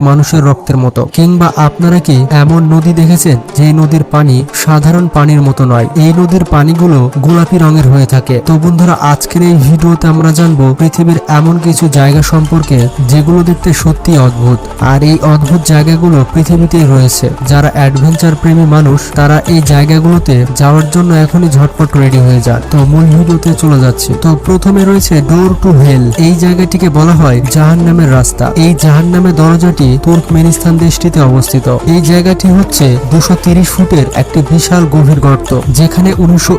মানুষের রক্তের মতো। কিংবা আপনারা কি এমন নদী দেখেছেন যে নদীর পানি সাধারণ পানির মতো নয়? এই নদীর পানিগুলো গোলাপি রঙের হয়ে থাকে। তো বন্ধুরা, আজকের এই ভিডিওতে আমরা জানব পৃথিবীর এমন কিছু জায়গা সম্পর্কে যেগুলো দেখতে সত্যি অদ্ভুত। আর এই অদ্ভুত জায়গাগুলো পৃথিবীতেই রয়েছে। যারা অ্যাডভেঞ্চার প্রেমী মানুষ, তারা এই জায়গাগুলোতে যাওয়ার জন্য এখনই ঝটপট রেডি হয়ে যান। তো মূল ভিডিওতে চলে যাচ্ছে। তো প্রথমে রয়েছে ডোর টু হেল এই জায়গাটিকে বলা হয় জাহান নামের রাস্তা। এই জাহান নামের দরজাটি তুর্কমেনিস্তান দেশটিতে অবস্থিত। এই জায়গাটি হচ্ছে দুশো ফুটের একটি বিশাল গভীর গর্ত, যেখানে উনিশশো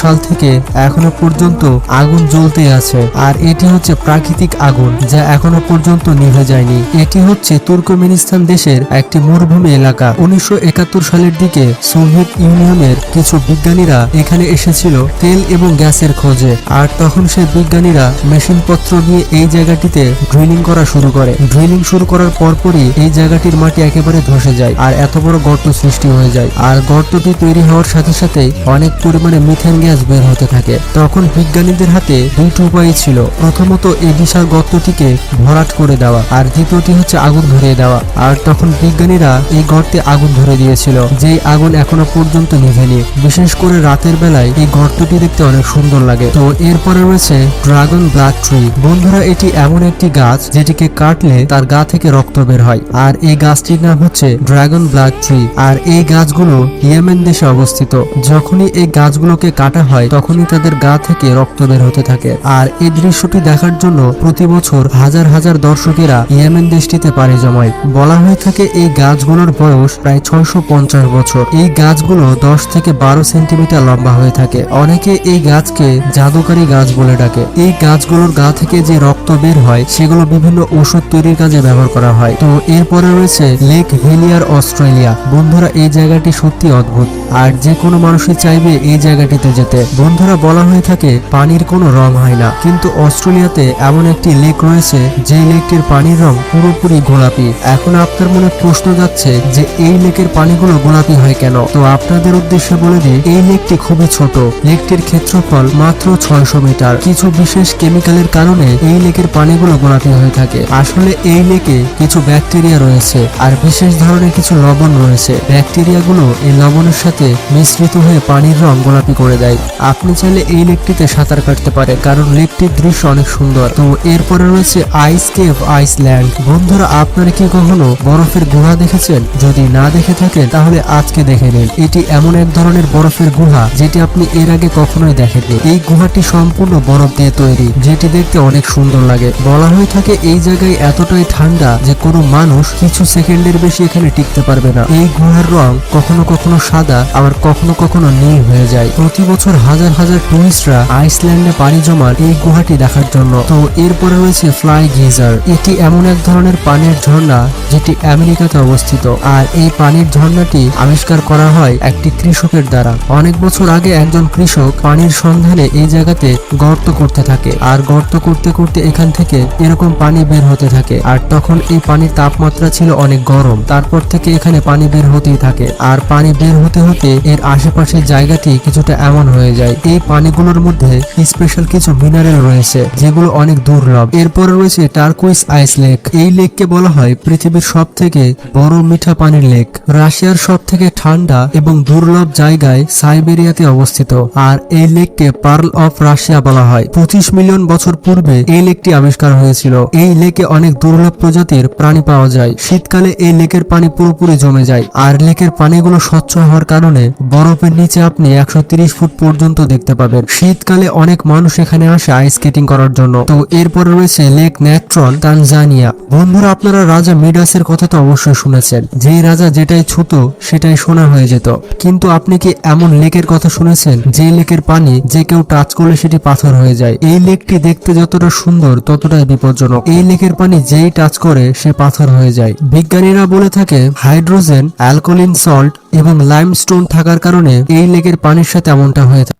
সাল থেকে এখনও পর্যন্ত আগুন জ্বলতে আছে। আর এটি হচ্ছে প্রাকৃতিক আগুন, যা এখনও পর্যন্ত নিভে যায়নি। এটি হচ্ছে তুর্কমেনিস্তান দেশের একটি মরুভূমি এলাকা। উনিশশো একাত্তর সালের দিকে সোভিয়েত ইউনিয়নের কিছু বিজ্ঞানীরা এখানে এসেছিল তেল এবং গ্যাসের খোঁজে। আর তখন সেই বিজ্ঞানীরা মেশিনপত্র নিয়ে এই জায়গাটিতে ড্রিলিং করা শুরু করে। ড্রিলিং শুরু করার পরপরই এই জায়গাটির মাটি একেবারে ধসে যায় আর এত বড় গর্ত সৃষ্টি হয়ে যায়। আর গর্তটি তৈরি হওয়ার সাথে সাথে অনেক পরিমাণে মিথেন গ্যাস বের হতে থাকে। তখন বিজ্ঞানীদের হাতে দুইটি উপায় ছিল। প্রথমত, এই বিশাল গর্তটিকে ভরাট করে দেওয়া আর দ্বিতীয়টি হচ্ছে আগুন ধরিয়ে দেওয়া। আর তখন বিজ্ঞানীরা এই গর্তে আগুন ধরে দিয়েছিল, যেই আগুন এখনও পর্যন্ত নিভেনি। বিশেষ করে রাতের বেলায় এই গর্তটি দেখতে অনেক সুন্দর লাগে। তো এরপরে রয়েছে ড্রাগন ব্লাড ট্রি। বন্ধুরা, এটি এমন একটি গাছ যেটিকে কাটলে তার গা থেকে রক্ত বের হয়। আর এই গাছটির নাম হচ্ছে ড্রাগন ব্লাড ট্রি। আর এই গাছগুলো ইয়েমেন দেশে অবস্থিত। যখনই এই গাছগুলোকে কাটা হয়, তখনই তাদের গা থেকে রক্ত বের হতে থাকে। আর এই দৃশ্যটি দেখার জন্য প্রতি বছর হাজার হাজার দর্শকেরা ইয়েমেন দেশটিতে পাড়ি জমায়। বলা হয়ে থাকে এই গাছগুলোর বয়স প্রায় ছয়শো পঞ্চাশ বছর। এই গাছগুলো দশ থেকে বারো সেন্টিমিটার লম্বা হয়ে থাকে। অনেকে এই গাছকে জাদুকারী গাছ বলে ডাকে। এই গাছগুলোর গা থেকে যে রক্ত বের হয়, সেগুলো বিভিন্ন ওষুধ তৈরির কাজে ব্যবহার করা হয়। তো এরপরে রয়েছে লেক হেলিয়ার অস্ট্রেলিয়া। বন্ধুরা, এই জায়গাটি সত্যি অদ্ভুত। আর যে কোনো মানুষই চাইবে এই জায়গাটিতে যেতে। বন্ধুরা, বলা হয়ে থাকে, পানির কোনো রং হয় না। কিন্তু অস্ট্রেলিয়াতে এমন একটি লেক রয়েছে যে লেকটির পানির রং পুরোপুরি গোলাপি। এখন আপনার মনে প্রশ্ন যাচ্ছে যে, এই লেকের পানিগুলো গোলাপি হয় কেন? তো আপনাদের উদ্দেশ্যে বলে দিই, এই লেকটি খুবই ছোট। লেকটির ক্ষেত্রফল মাত্র ছয়শো মিটার। কিছু বিশেষ কেমিক্যালের কারণে এই লেকের পানিগুলো গোলাপি হয়ে থাকে। আসলে এই লেকে কিছু ব্যাকটেরিয়া রয়েছে, আর বিশেষ ধরনের কিছু লবণ রয়েছে। ব্যাকটেরিয়াগুলো এই লবণের সাথে মিশ্রিত হয়ে পানির রং গোলাপি করে দেয়। আপনি চাইলে এই লেকটিতে সাঁতার কাটতে পারে কারণ লেকটির দৃশ্য অনেক সুন্দর। তো এরপরে রয়েছে আইস কেভ আইসল্যান্ড বন্ধুরা, আপনারা কি কখনো বরফের গুহা দেখেছেন? যদি না দেখে থাকেন, তাহলে আজকে দেখে নিন। এটি এমন এক ধরনের বরফের গুহা, যেটি আপনি এর আগে কখনোই দেখেননি। এই গুহাটি সম্পূর্ণ বরফ দিয়ে তৈরি, যেটি দেখতে অনেক সুন্দর লাগে। বলা হয়ে থাকে এই জায়গায় এতটাই ঠান্ডা যে কোনো মানুষ কিছু সেকেন্ডের বেশি এখানে টিকতে পারবে না। এই গুহার রং কখনো কখনো সাদা, আবার কখনো কখনো নীল হয়ে যায়। প্রতি বছর হাজার হাজার টুরিস্টরা আইসল্যান্ডে পাড়ি জমান এই গুহাটি দেখার জন্য। তো এরপরে রয়েছে ফ্লাই গিজার। এটি এমন এক ধরনের পানির ঝর্ণা যেটি আমেরিকাতে অবস্থিত। আর এই পানির ঝর্ণাটি আবিষ্কার করা হয় একটি কৃষকের দ্বারা। অনেক বছর আগে একজন কৃষক পানির সন্ধানে এই জায়গাতে গর্ত করতে থাকে। আর গর্ত করতে করতে এখান থেকে এরকম পানি বের হতে থাকে। আর তখন এই পানির তাপমাত্রা ছিল অনেক গরম। তারপর থেকে এখানে পানি বের হতেই থাকে। আর পানি বের হতে হতে এর আশেপাশের জায়গাটি কিছুটা এমন হয়ে যায়। এই পানিগুলোর মধ্যে স্পেশাল কিছু মিনারেল রয়েছে, যেগুলো অনেক দুর্লভ। এরপরে রয়েছে টার্কুইস আইস লেক। এই লেককে বলা হয় পৃথিবীর সব থেকে বড় মিঠা পানির লেক। রাশিয়ার সব থেকে ঠান্ডা এবং দুর্লভ জায়গায় সাইবেরিয়াতে অবস্থিত। আর এই লেককে পার্ল অফ রাশিয়া বলা হয়। পঁচিশ মিলিয়ন বছর পূর্বে এই লেকটি আবিষ্কার হয়েছিল। এই লেকে অনেক দুর্লভ প্রজাতির প্রাণী পাওয়া যায়। শীতকালে এই লেকের পানি পুরোপুরি জমে যায়। আর লেকের পানিগুলো স্বচ্ছ হওয়ার কারণে বরফের নিচে আপনি একশো ফুট পর্যন্ত দেখতে পাবেন। শীতকালে অনেক মানুষ এখানে আসে আইস স্কেটিং করার জন্য। তো এরপরে রয়েছে লেক ন্যাট্রন তানজানিয়া বন্ধুরা, আপনারা রাজা মিডাসের কথা তো অবশ্যই শুনেছেন। যেই রাজা যেটাই ছুত, সেটাই শোনা হয়ে যেত। কিন্তু আপনি কি এমন লেকের কথা শুনেছেন? যে লেকের পানি যে কেউ টাচ করলে সেটি পাথর হয়ে যায়। এই লেকটি দেখতে যতটা সুন্দর, ততটাই বিপজ্জনক। এই লেকের পানি যেই টাচ করে, সে পাথর হয়ে যায়। বিজ্ঞানীরা বলে থাকে, হাইড্রোজেন, অ্যালকোলিন, সল্ট এবং লাইমস্টোন থাকার কারণে এই লেকের পানির সাথে এমনটা হয়ে থাকে।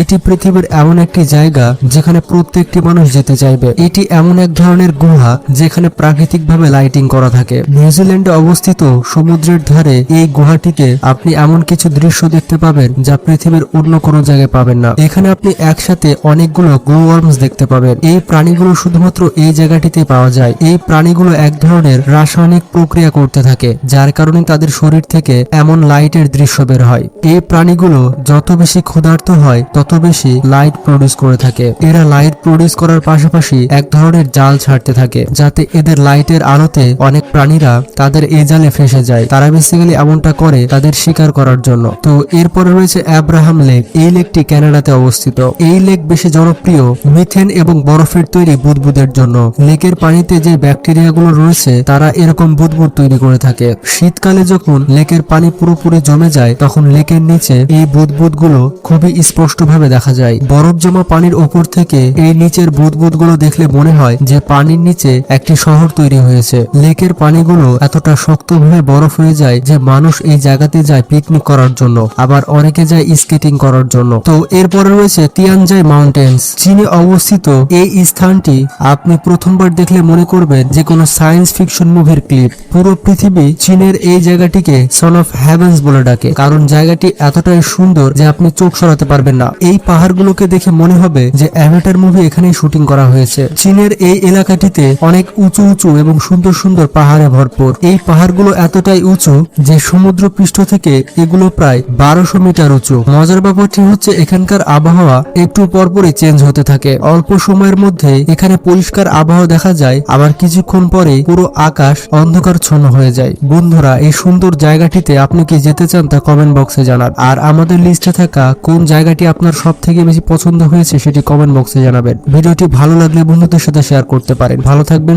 এটি পৃথিবীর এমন একটি জায়গা যেখানে প্রত্যেকটি মানুষ যেতে চাইবে। এটি এমন এক ধরনের গুহা যেখানে প্রাকৃতিকভাবে লাইটিং করা থাকে। নিউজিল্যান্ডে অবস্থিত সমুদ্রের ধারে এই গুহাটিতে আপনি এমন কিছু দৃশ্য দেখতে পাবেন যা পৃথিবীর অন্য কোনো জায়গায় পাবেন না। এখানে আপনি একসাথে অনেকগুলো গ্লোওয়ার্মস দেখতে পাবেন। এই প্রাণীগুলো শুধুমাত্র এই জায়গাটিতে পাওয়া যায়। এই প্রাণীগুলো এক ধরনের রাসায়নিক প্রক্রিয়া করতে থাকে, যার কারণে তাদের শরীর থেকে এমন লাইটের দৃশ্য বের হয়। এই প্রাণীগুলো যত বেশি ক্ষুধার্ত হয় তত বেশি লাইট প্রডিউস করে থাকে। এরা লাইট প্রডিউস করার পাশাপাশি এক ধরনের জাল ছাড়তে থাকে, যাতে এদের লাইটের আলোতে অনেক প্রাণীরা তাদের এই জালে ফেসে যায়। তারা বেসিক্যালি এমনটা করে তাদের শিকার করার জন্য। তো এরপরে রয়েছে অ্যাব্রাহাম লেক এই লেকটি কানাডাতে অবস্থিত। এই লেক বেশি জনপ্রিয় মিথেন এবং বরফের তৈরি বুদবুদের জন্য। লেকের পানিতে যে ব্যাকটেরিয়াগুলো রয়েছে, তারা এরকম বুদবুদ তৈরি করে থাকে। শীতকালে যখন লেকের পানি পুরোপুরি জমে যায়, তখন লেকের নিচে এই বুদবুদগুলো খুবই স্পষ্টভাবে দেখা যায়। বরফ জমা পানির ওপর থেকে এই নিচের বুদবুদগুলো দেখলে মনে হয় যে পানির নিচে একটি শহর তৈরি হয়েছে। লেকের পানিগুলো এতটা শক্তভাবে বরফ হয়ে যায় যে মানুষ এই জায়গাতে যায় পিকনিক করার জন্য, আবার অনেকে যায় স্কেটিং করার জন্য। তো এরপরে রয়েছে তিয়ানজাই মাউন্টেন্স চীনে অবস্থিত এই স্থানটি আপনি প্রথমবার দেখলে মনে করবেন যে কোনো সায়েন্স ফিকশন মুভির ক্লিপ পুরো পৃথিবী চীনের এই জায়গাটিকে সন অফ হ্যাভেন্স বলে ডাকে, কারণ জায়গাটি এতটাই সুন্দর যে আপনি চোখ সরাতে পারবেন না। এই পাহাড়গুলোকে দেখে মনে হবে যে অ্যাভেটার মুভি এখানেই শুটিং করা হয়েছে। চীনের এই এলাকাটিতে অনেক উঁচু উঁচু এবং সুন্দর সুন্দর পাহাড়ে ভরপুর। এই পাহাড়গুলো এতটাই উঁচু যে সমুদ্র পৃষ্ঠ থেকে এগুলো প্রায় বারোশো মিটার উঁচু। মজার ব্যাপারটি হচ্ছে এখানকার আবহাওয়া একটু পরপরই চেঞ্জ হতে থাকে। অল্প সময়ের মধ্যে এখানে পরিষ্কার আবহাওয়া দেখা যায়, আবার কিছুক্ষণ পরে পুরো আকাশ অন্ধকার ছন্ন হয়ে যায়। বন্ধুরা, এই সুন্দর জায়গাটিতে আপনি কি যেতে চান তা কমেন্ট বক্সে জানান। আর আমাদের লিস্টে থাকা কোন জায়গাটি আপনার সব থেকে বেশি পছন্দ হয়েছে সেটি কমেন্ট বক্সে জানাবেন। ভিডিওটি ভালো লাগলে বন্ধুদের সাথে শেয়ার করতে পারেন। ভালো থাকবেন।